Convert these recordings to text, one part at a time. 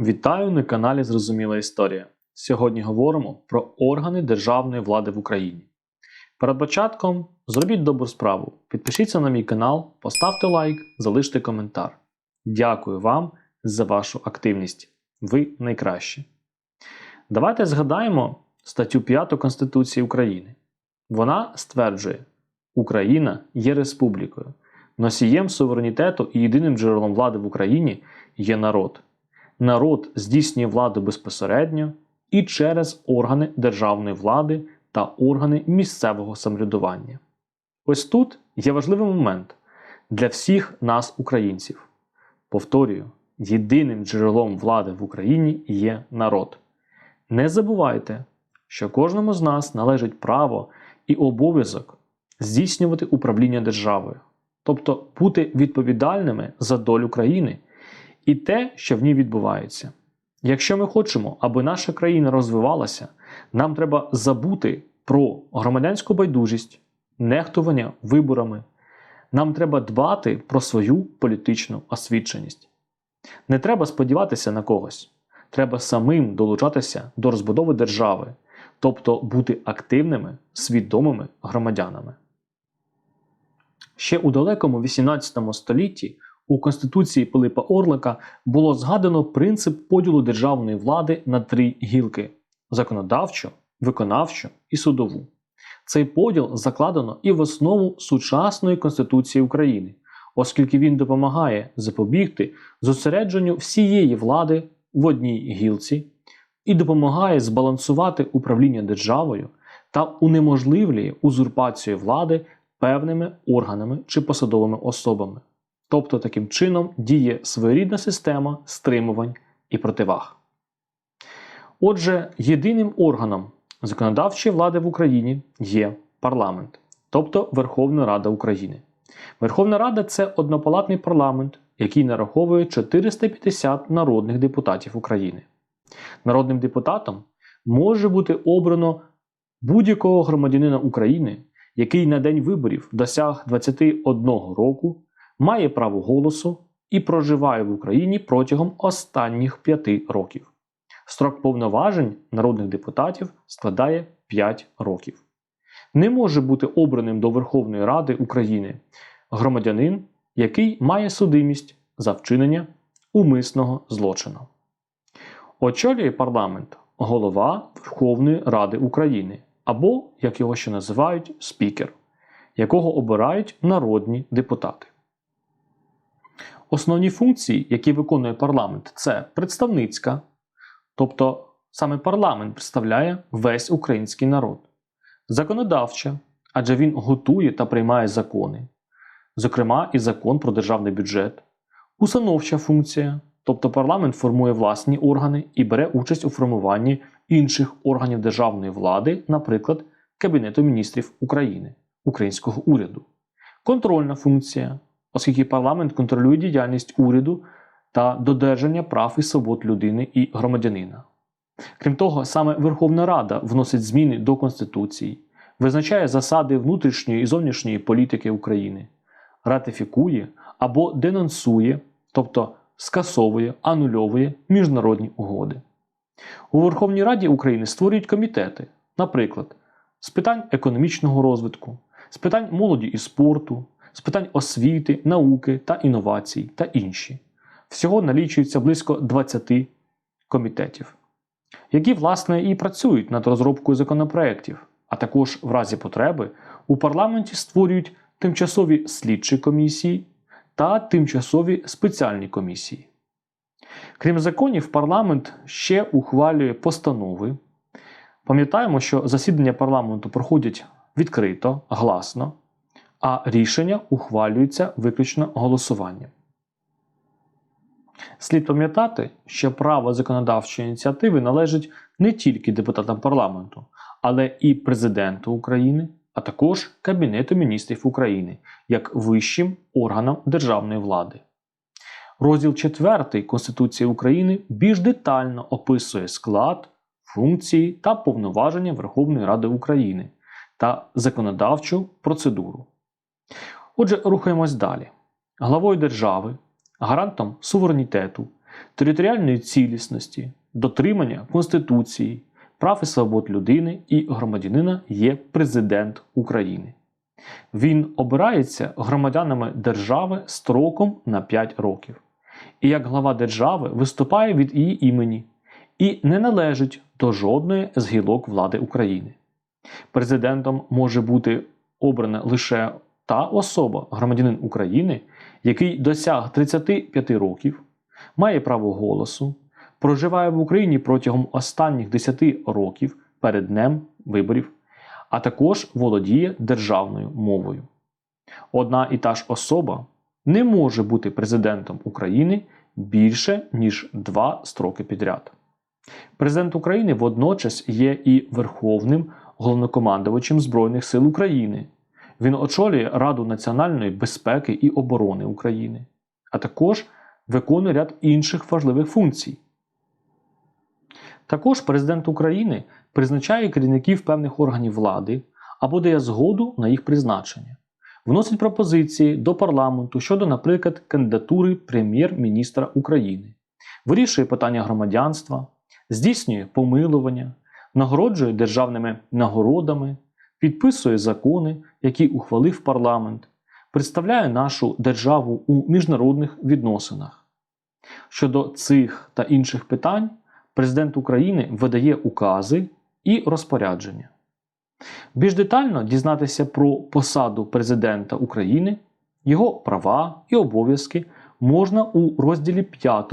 Вітаю на каналі Зрозуміла Історія. Сьогодні говоримо про органи державної влади в Україні. Перед початком зробіть добру справу, підпишіться на мій канал, поставте лайк, залиште коментар. Дякую вам за вашу активність. Ви найкращі. Давайте згадаємо статтю 5 Конституції України. Вона стверджує, Україна є республікою. Носієм суверенітету і єдиним джерелом влади в Україні є народ. Народ здійснює владу безпосередньо і через органи державної влади та органи місцевого самоврядування. Ось тут є важливий момент для всіх нас, українців. Повторюю, єдиним джерелом влади в Україні є народ. Не забувайте, що кожному з нас належить право і обов'язок здійснювати управління державою, тобто бути відповідальними за долю країни і те, що в ній відбувається. Якщо ми хочемо, аби наша країна розвивалася, нам треба забути про громадянську байдужість, нехтування виборами. Нам треба дбати про свою політичну освіченість. Не треба сподіватися на когось. Треба самим долучатися до розбудови держави, тобто бути активними, свідомими громадянами. Ще у далекому 18 столітті у Конституції Пилипа Орлика було згадано принцип поділу державної влади на три гілки законодавчу, виконавчу і судову. Цей поділ закладено і в основу сучасної Конституції України, оскільки він допомагає запобігти зосередженню всієї влади в одній гілці і допомагає збалансувати управління державою та унеможливлює узурпацію влади певними органами чи посадовими особами. Тобто таким чином діє своєрідна система стримувань і противаг. Отже, єдиним органом законодавчої влади в Україні є парламент, тобто Верховна Рада України. Верховна Рада це однопалатний парламент, який нараховує 450 народних депутатів України. Народним депутатом може бути обрано будь-якого громадянина України, який на день виборів досяг 21 року має право голосу і проживає в Україні протягом останніх 5 років. Строк повноважень народних депутатів складає 5 років. Не може бути обраним до Верховної Ради України громадянин, який має судимість за вчинення умисного злочину. Очолює парламент голова Верховної Ради України або, як його ще називають, спікер, якого обирають народні депутати. Основні функції, які виконує парламент, це представницька, тобто саме парламент представляє весь український народ, законодавча, адже він готує та приймає закони, зокрема і закон про державний бюджет, установча функція, тобто парламент формує власні органи і бере участь у формуванні інших органів державної влади, наприклад, Кабінету міністрів України, українського уряду, контрольна функція оскільки парламент контролює діяльність уряду та додержання прав і свобод людини і громадянина. Крім того, саме Верховна Рада вносить зміни до Конституції, визначає засади внутрішньої і зовнішньої політики України, ратифікує або денонсує, тобто скасовує, анульовує міжнародні угоди. У Верховній Раді України створюють комітети, наприклад, з питань економічного розвитку, з питань молоді і спорту, з питань освіти, науки та інновацій та інші. Всього налічується близько 20 комітетів, які, власне, і працюють над розробкою законопроєктів, а також в разі потреби у парламенті створюють тимчасові слідчі комісії та тимчасові спеціальні комісії. Крім законів, парламент ще ухвалює постанови. Пам'ятаємо, що засідання парламенту проходять відкрито, гласно а рішення ухвалюються виключно голосуванням. Слід пам'ятати, що право законодавчої ініціативи належить не тільки депутатам парламенту, але і президенту України, а також Кабінету міністрів України як вищим органам державної влади. Розділ 4 Конституції України більш детально описує склад, функції та повноваження Верховної Ради України та законодавчу процедуру. Отже, рухаємось далі. Главою держави, гарантом суверенітету територіальної цілісності, дотримання Конституції, прав і свобод людини і громадянина є президент України. Він обирається громадянами держави строком на 5 років. І як глава держави виступає від її імені і не належить до жодної з гілок влади України. Президентом може бути обрана лише та особа, громадянин України, який досяг 35 років, має право голосу, проживає в Україні протягом останніх 10 років перед днем виборів, а також володіє державною мовою. Одна і та ж особа не може бути президентом України більше ніж два строки підряд. Президент України водночас є і Верховним головнокомандувачем Збройних сил України. Він очолює Раду національної безпеки і оборони України, а також виконує ряд інших важливих функцій. Також президент України призначає керівників певних органів влади або дає згоду на їх призначення, вносить пропозиції до парламенту щодо, наприклад, кандидатури прем'єр-міністра України, вирішує питання громадянства, здійснює помилування, нагороджує державними нагородами, підписує закони, які ухвалив парламент, представляє нашу державу у міжнародних відносинах. Щодо цих та інших питань, президент України видає укази і розпорядження. Більш детально дізнатися про посаду президента України, його права і обов'язки можна у розділі 5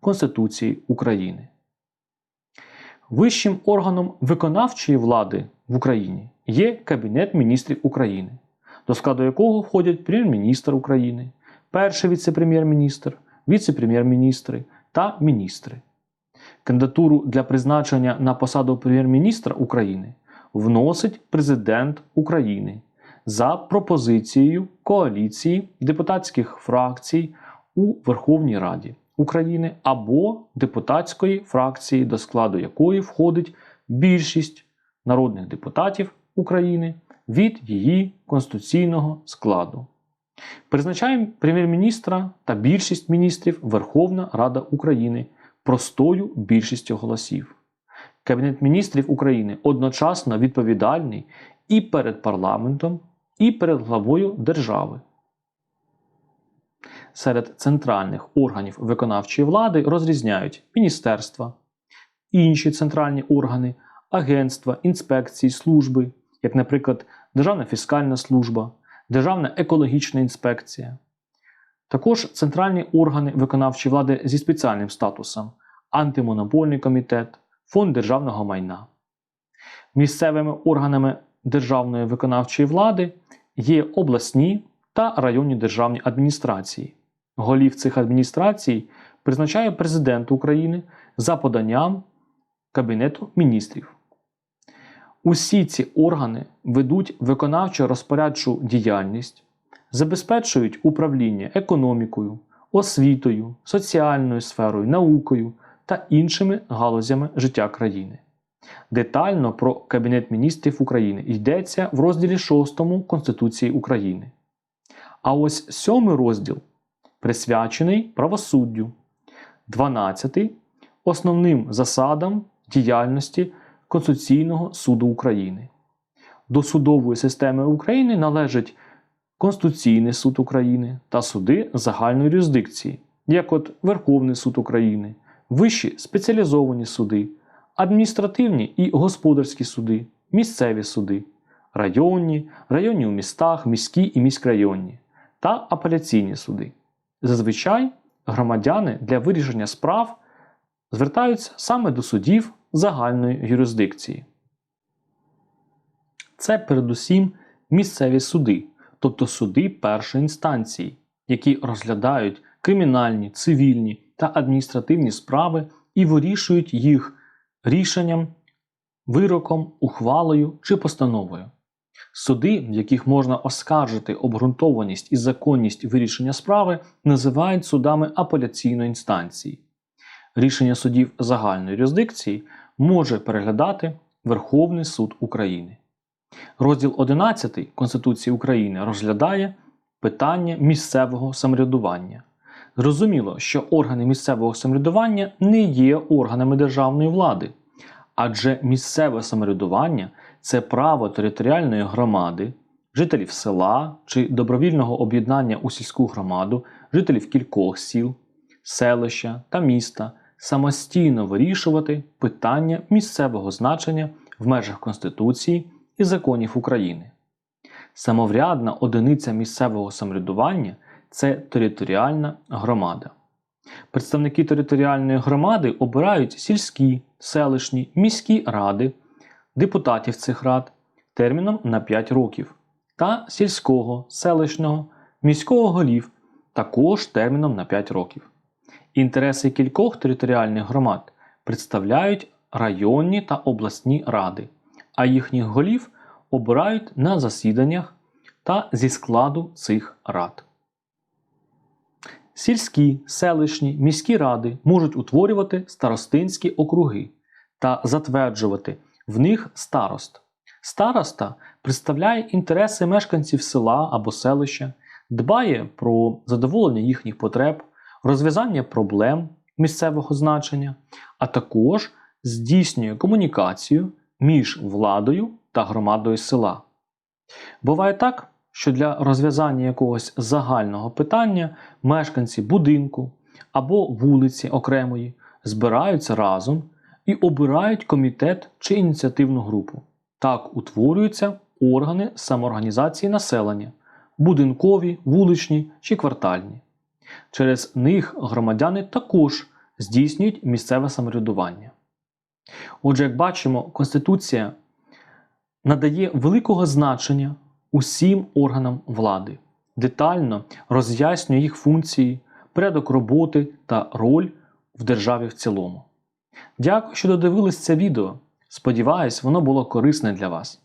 Конституції України. Вищим органом виконавчої влади в Україні є Кабінет міністрів України, до складу якого входять прем'єр-міністр України, перший віце-прем'єр-міністр, віце-прем'єр-міністри та міністри. Кандидатуру для призначення на посаду прем'єр-міністра України вносить президент України за пропозицією коаліції депутатських фракцій у Верховній Раді України або депутатської фракції, до складу якої входить більшість народних депутатів України від її конституційного складу. Призначає прем'єр-міністра та більшість міністрів Верховна Рада України простою більшістю голосів. Кабінет міністрів України одночасно відповідальний і перед парламентом, і перед главою держави. Серед центральних органів виконавчої влади розрізняють міністерства, інші центральні органи, агентства, інспекції, служби, як, наприклад, Державна фіскальна служба, Державна екологічна інспекція. Також центральні органи виконавчої влади зі спеціальним статусом антимонопольний комітет, фонд державного майна. Місцевими органами державної виконавчої влади є обласні та районні державні адміністрації. Голів цих адміністрацій призначає президент України за поданням Кабінету міністрів. Усі ці органи ведуть виконавчо розпорядчу діяльність, забезпечують управління економікою, освітою, соціальною сферою, наукою та іншими галузями життя країни. Детально про Кабінет міністрів України йдеться в розділі 6 Конституції України. А ось сьомий розділ присвячений правосуддю, 12 основним засадам діяльності Конституційного суду України. До судової системи України належать Конституційний суд України та суди загальної юрисдикції, як от Верховний суд України, вищі спеціалізовані суди, адміністративні і господарські суди, місцеві суди, районні, районні у містах, міські і міськрайонні та апеляційні суди. Зазвичай громадяни для вирішення справ звертаються саме до судів загальної юрисдикції. Це передусім місцеві суди, тобто суди першої інстанції, які розглядають кримінальні, цивільні та адміністративні справи і вирішують їх рішенням, вироком, ухвалою чи постановою. Суди, в яких можна оскаржити обґрунтованість і законність вирішення справи, називають судами апеляційної інстанції. Рішення судів загальної юрисдикції може переглядати Верховний суд України. Розділ 11 Конституції України розглядає питання місцевого самоврядування. Зрозуміло, що органи місцевого самоврядування не є органами державної влади, адже місцеве самоврядування це право територіальної громади, жителів села чи добровільного об'єднання у сільську громаду, жителів кількох сіл, селища та міста самостійно вирішувати питання місцевого значення в межах Конституції і законів України. Самоврядна одиниця місцевого самоврядування це територіальна громада. Представники територіальної громади обирають сільські, селищні, міські ради, депутатів цих рад терміном на 5 років та сільського, селищного, міського голів також терміном на 5 років. Інтереси кількох територіальних громад представляють районні та обласні ради, а їхніх голів обирають на засіданнях та зі складу цих рад. Сільські, селищні, міські ради можуть утворювати старостинські округи та затверджувати в них старост. Староста представляє інтереси мешканців села або селища, дбає про задоволення їхніх потреб, розв'язання проблем місцевого значення, а також здійснює комунікацію між владою та громадою села. Буває так, що для розв'язання якогось загального питання мешканці будинку або вулиці окремої збираються разом і обирають комітет чи ініціативну групу. Так утворюються органи самоорганізації населення будинкові, вуличні чи квартальні. Через них громадяни також здійснюють місцеве самоврядування. Отже, як бачимо, Конституція надає великого значення усім органам влади, детально роз'яснює їх функції, порядок роботи та роль в державі в цілому. Дякую, що додивились це відео. Сподіваюсь, воно було корисне для вас.